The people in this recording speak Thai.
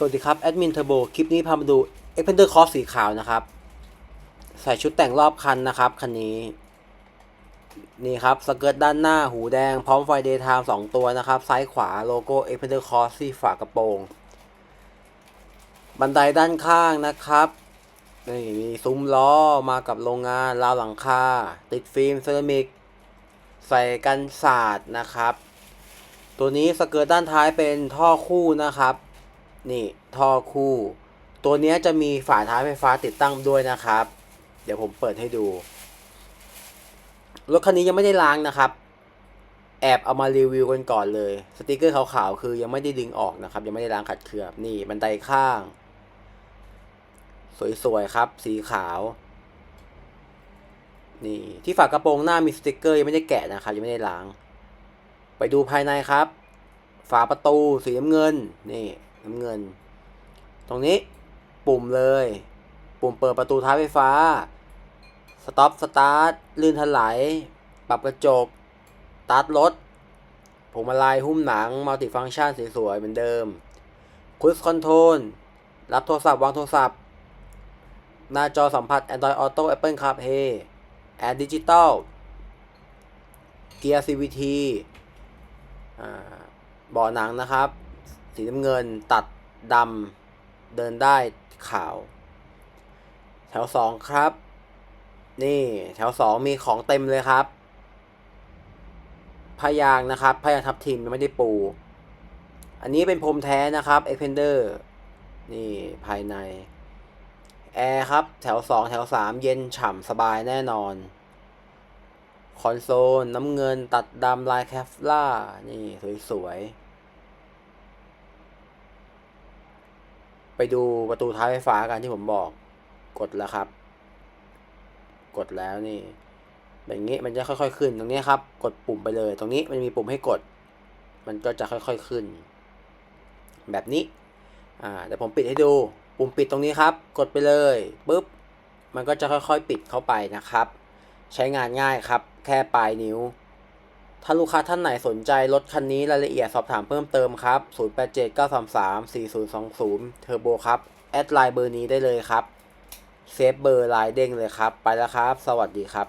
สวัสดีครับ แอดมินเทอร์โบคลิปนี้พามาดู e x p a n d e r Cross สีขาวนะครับ ใส่ชุดแต่งรอบคันนะครับ คันนี้ นี่ครับ สเกิร์ตด้านหน้าหูแดง พร้อมไฟเดย์ไทม์สองตัวนะครับ ซ้ายขวาโลโก้ e x p a n d e r Cross ที่ฝากระโปรง บันไดด้านข้างนะครับนี่มีซุ้มล้อมากับโรงงานราวหลังคาติดฟิล์มเซรามิก ใส่กันศาสตร์นะครับ ตัวนี้สเกิร์ตด้านท้ายเป็นท่อคู่นะครับ นี่ท่อคู่ ตัวนี้จะมีฝาท้ายไฟฟ้าติดตั้งด้วยนะครับ เดี๋ยวผมเปิดให้ดู รถคันนี้ยังไม่ได้ล้างนะครับ แอบเอามารีวิวกันก่อนเลย สติกเกอร์ขาวๆคือยังไม่ได้ดึงออกนะครับ ยังไม่ได้ล้างขัดเคลือบ นี่บันไดข้าง สวยๆครับ สีขาว นี่ที่ฝากระโปรงหน้ามีสติกเกอร์ยังไม่ได้แกะนะครับ ยังไม่ได้ล้าง ไปดูภายในครับ ฝาประตูสีน้ำเงิน นี่ น้ำเงิน ตรงนี้ปุ่มเลย ปุ่มเปิดประตูท้ายไฟฟ้า สต็อปสตาร์ทลื่นถลายปรับกระจกตาร์ทรถพวงมาลัยหุ้มหนังมัลติฟังก์ชันสวยๆเหมือนเดิมคุชคอนโทรลรับโทรศัพท์วางโทรศัพท์ หน้าจอสัมผัส Android Auto Apple CarPlay แอร์ดิจิตอลเกียร์ CVT เบาะหนังนะครับ สีน้ำเงินตัดดำเดินได้ขาว แถวสองครับ นี่แถวสองมีของเต็มเลยครับพยางนะครับพยางทับทิมยังไม่ได้ปู อันนี้เป็นพรมแท้นะครับ e x p a n d e r นี่ภายใน แอร์ครับ แถวสองแถวสามเย็นฉ่ำสบายแน่นอน คอนโซล น้ำเงินตัดดำลายแคฟล่า นี่ สวยๆ ไปดูประตูท้ายไฟฟ้ากันที่ผมบอกกดแล้วครับ กดแล้วนี่แบบนี้มันจะค่อย ๆ ขึ้นตรงนี้ครับ กดปุ่มไปเลย ตรงนี้มันมีปุ่มให้กด มันก็จะค่อยๆขึ้น แบบนี้อ่าเดี๋ยวผมปิดให้ดู ปุ่มปิดตรงนี้ครับ กดไปเลยปุ๊บมันก็จะค่อยๆปิดเข้าไปนะครับ ใช้งานง่ายครับ แค่ปลายนิ้ว ถ้าลูกค้าท่านไหนสนใจรถคันนี้รายละเอียดสอบถามเพิ่มเติมครับ 0879334020 เทอร์โบครับ แอดไลน์เบอร์นี้ได้เลยครับ เซฟเบอร์ไลน์เด้งเลยครับ ไปแล้วครับ สวัสดีครับ